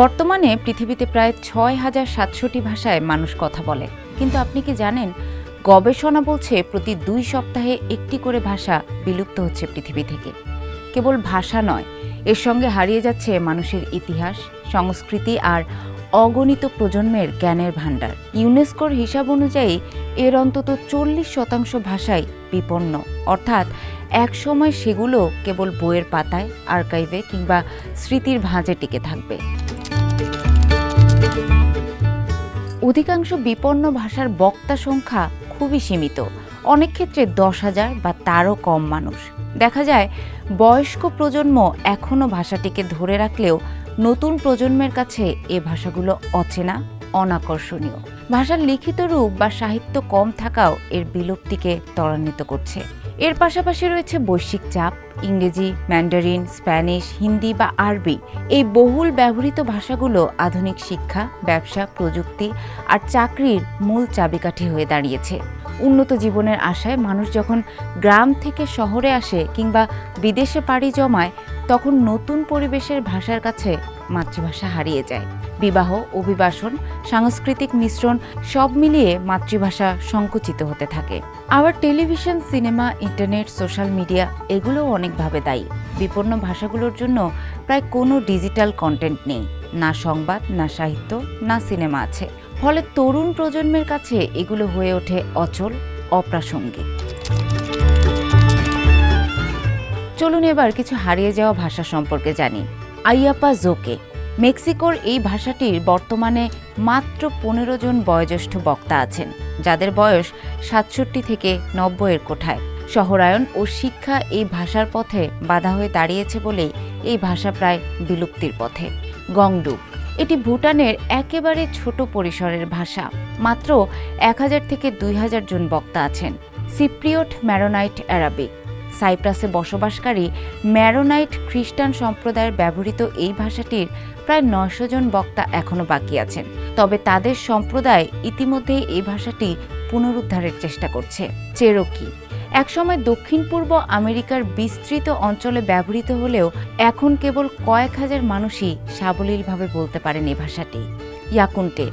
বর্তমানে পৃথিবীতে প্রায় ছয় হাজার সাতশোটি ভাষায় মানুষ কথা বলে। কিন্তু আপনি কি জানেন, গবেষণা বলছে প্রতি দুই সপ্তাহে একটি করে ভাষা বিলুপ্ত হচ্ছে পৃথিবী থেকে। কেবল ভাষা নয়, এর সঙ্গে হারিয়ে যাচ্ছে মানুষের ইতিহাস, সংস্কৃতি আর অগণিত প্রজন্মের জ্ঞানের ভাণ্ডার। ইউনেস্কোর হিসাব অনুযায়ী, এর অন্তত চল্লিশ শতাংশ ভাষাই বিপন্ন। অর্থাৎ একসময় সেগুলো কেবল বইয়ের পাতায়, আর্কাইভে কিংবা স্মৃতির ভাঁজে টিকে থাকবে। অধিকাংশ বিপন্ন ভাষার বক্তা সংখ্যা খুবই সীমিত। অনেক ক্ষেত্রে দশ হাজার বা তারও কম মানুষ। দেখা যায়, বয়স্ক প্রজন্ম এখনও ভাষাটিকে ধরে রাখলেও নতুন প্রজন্মের কাছে এ ভাষাগুলো অচেনা, অনাকর্ষণীয়। ভাষার লিখিত রূপ বা সাহিত্য কম থাকাও এর বিলুপ্তিকে ত্বরান্বিত করছে। এর পাশাপাশি রয়েছে বৈশ্বিক চাপ, ইংরেজি, ম্যান্ডারিন, স্প্যানিশ, হিন্দি বা আরবি। এই বহুল ব্যবহৃত ভাষাগুলো আধুনিক শিক্ষা, ব্যবসা, প্রযুক্তি আর চাকরির মূল চাবিকাঠি হয়ে দাঁড়িয়েছে। উন্নত জীবনের আশায় মানুষ যখন গ্রাম থেকে শহরে আসে কিংবা বিদেশে পাড়ি জমায়, তখন নতুন পরিবেশের ভাষার কাছে মাতৃভাষা হারিয়ে যায়। বিবাহ, অভিবাসন, সাংস্কৃতিক মিশ্রণ সব মিলিয়ে মাতৃভাষা সংকুচিত হতে থাকে। আবার television, cinema, internet, social media এগুলোও অনেকভাবে দায়ী। বিপন্ন ভাষাগুলোর জন্য প্রায় কোনো ডিজিটাল কন্টেন্ট নেই। না সংবাদ, না সাহিত্য, না সিনেমা আছে। ফলে তরুণ প্রজন্মের কাছে এগুলো হয়ে ওঠে অচল, অপ্রাসঙ্গিক। চলুন এবার কিছু হারিয়ে যাওয়া ভাষা সম্পর্কে জানি। আইয়াপা জোকে। মেক্সিকোর এই ভাষাটির বর্তমানে মাত্র পনেরো জন বয়োজ্যেষ্ঠ বক্তা আছেন, যাদের বয়স সাতষট্টি থেকে নব্বইয়ের কোঠায়। শহরায়ন ও শিক্ষা এই ভাষার পথে বাধা হয়ে দাঁড়িয়েছে বলেই এই ভাষা প্রায় বিলুপ্তির পথে। গংডুক এটি ভুটানের একেবারে ছোট পরিসরের ভাষা। মাত্র এক হাজার থেকে দুই হাজার জন বক্তা আছেন। Cypriot Maronite Arabic. সাইপ্রাসে বসবাসকারী ম্যারোনাইট খ্রিস্টান সম্প্রদায়ের ব্যবহৃত এই ভাষাটির প্রায় নয়শো জন বক্তা এখনও বাকি আছেন। তবে তাদের সম্প্রদায় ইতিমধ্যেই এই ভাষাটি পুনরুদ্ধারের চেষ্টা করছে। চেরোকি, একসময় দক্ষিণ পূর্ব আমেরিকার বিস্তৃত অঞ্চলে ব্যবহৃত হলেও এখন কেবল কয়েক হাজার মানুষই সাবলীলভাবে বলতে পারেন এই ভাষাটি। ইয়াকুন্টে,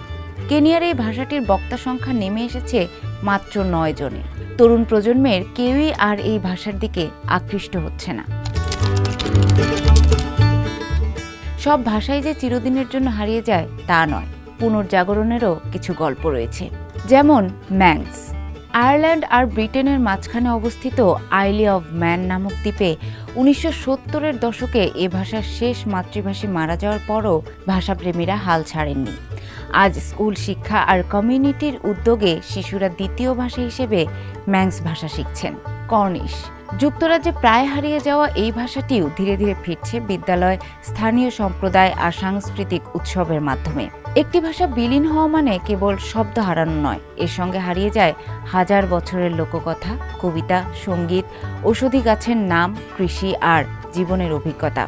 কেনিয়ার এই ভাষাটির বক্তা সংখ্যা নেমে এসেছে মাত্র নয় জনে তরুণ প্রজন্মের কেউই আর এই ভাষার দিকে আকৃষ্ট হচ্ছে না। সব ভাষাই যে চিরদিনের জন্য হারিয়ে যায় তা নয়। পুনর্জাগরণেরও কিছু গল্প রয়েছে। যেমন ম্যাংস। আয়ারল্যান্ড আর ব্রিটেনের মাঝখানে অবস্থিত আইলি অব ম্যান নামক দ্বীপে উনিশশো সত্তরের দশকে এ ভাষার শেষ মাতৃভাষী মারা যাওয়ার পরও ভাষাপ্রেমীরা হাল ছাড়েননি। আজ স্কুল শিক্ষা আর কমিউনিটির উদ্যোগে শিশুরা দ্বিতীয় ভাষা হিসেবে ম্যাংস ভাষা শিখছেন। কর্নিশ যুক্তরাজ্যে প্রায় হারিয়ে যাওয়া এই ভাষাটিও ধীরে ধীরে ফিরছে বিদ্যালয়, স্থানীয় সম্প্রদায় আর সাংস্কৃতিক উৎসবের মাধ্যমে। একটি ভাষা বিলীন হওয়া মানে কেবল শব্দ হারানো নয়, এর সঙ্গে হারিয়ে যায় হাজার বছরের লোককথা, কবিতা, সংগীত ঔষধি গাছের নাম, কৃষি আর জীবনের অভিজ্ঞতা।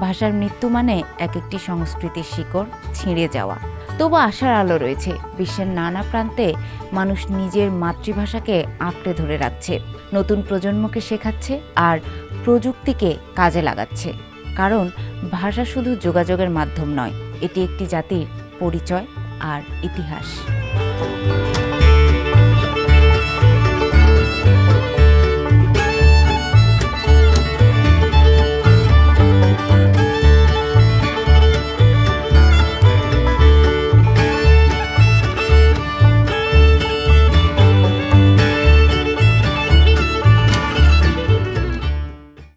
ভাষার মৃত্যু মানে এক একটি সংস্কৃতির শিকড় ছিঁড়ে যাওয়া। তবু আশার আলো রয়েছে, বিশ্বের নানা প্রান্তে মানুষ নিজের মাতৃভাষাকে আঁকড়ে ধরে রাখছে। নতুন প্রজন্মকে শেখাচ্ছে আর প্রযুক্তিকে কাজে লাগাচ্ছে। কারণ ভাষা শুধু যোগাযোগের মাধ্যম নয়, এটি একটি জাতির পরিচয় আর ইতিহাস।